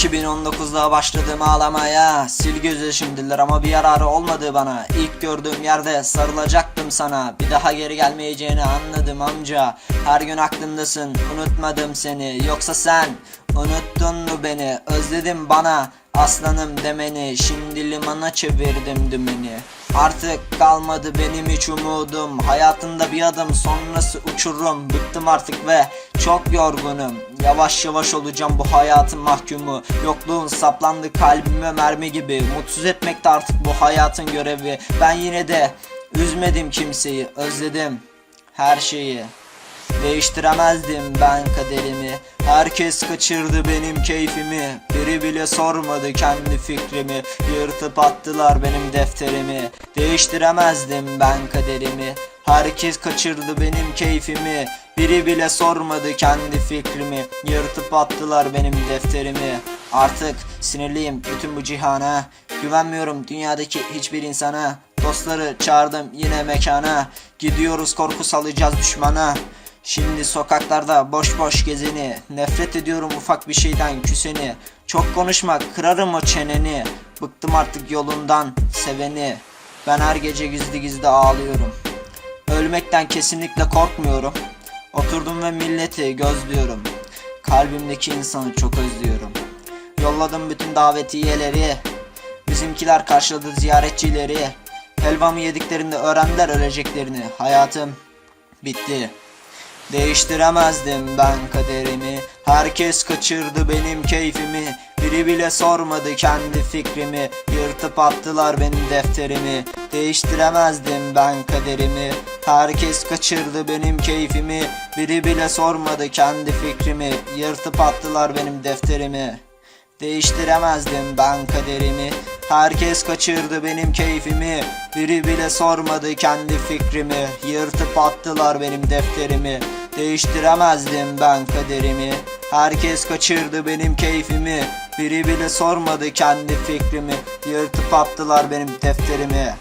2019'da başladım ağlamaya. Sil göz yaşımdılar ama bir yararı olmadı bana. İlk gördüğüm yerde sarılacaktım sana. Bir daha geri gelmeyeceğini anladım amca. Her gün aklımdasın unutmadım seni. Yoksa sen unuttun mu beni? Özledim bana aslanım demeni. Şimdi limana çevirdim dümeni. Artık kalmadı benim hiç umudum. Hayatında bir adım sonrası uçurum. Bıktım artık ve çok yorgunum. Yavaş yavaş olacağım bu hayatın mahkumu. Yokluğun saplandı kalbime mermi gibi. Mutsuz etmekte artık bu hayatın görevi. Ben yine de üzmedim kimseyi Özledim her şeyi. Değiştiremezdim ben kaderimi. Herkes kaçırdı benim keyfimi. Biri bile sormadı kendi fikrimi. Yırtıp attılar benim defterimi. Değiştiremezdim ben kaderimi Herkes kaçırdı benim keyfimi. Biri bile sormadı kendi fikrimi. Yırtıp attılar benim defterimi. Artık sinirliyim bütün bu cihana. Güvenmiyorum dünyadaki hiçbir insana. Dostları çağırdım yine mekana. Gidiyoruz korku salacağız düşmana. Şimdi sokaklarda boş boş gezeni Nefret ediyorum ufak bir şeyden küseni. Çok konuşma kırarım o çeneni. Bıktım artık yolundan seveni. Ben her gece gizli gizli ağlıyorum Ölmekten kesinlikle korkmuyorum. Oturdum ve milleti gözlüyorum. Kalbimdeki insanı çok özlüyorum. Yolladım bütün davetiyeleri. Bizimkiler karşıladı ziyaretçileri. Helvamı yediklerinde öğrendiler öleceklerini. Hayatım bitti. Değiştiremezdim ben kaderimi. Herkes kaçırdı benim keyfimi Biri bile sormadı kendi fikrimi. Yırtıp attılar benim defterimi. Değiştiremezdim ben kaderimi. Herkes kaçırdı benim keyfimi. Biri bile sormadı kendi fikrimi. Yırtıp attılar benim defterimi. Değiştiremezdim ben kaderimi. Herkes kaçırdı benim keyfimi. Biri bile sormadı kendi fikrimi. Yırtıp attılar benim defterimi. Değiştiremezdim ben kaderimi Herkes kaçırdı benim keyfimi. Biri bile sormadı kendi fikrimi. Yırtıp attılar benim defterimi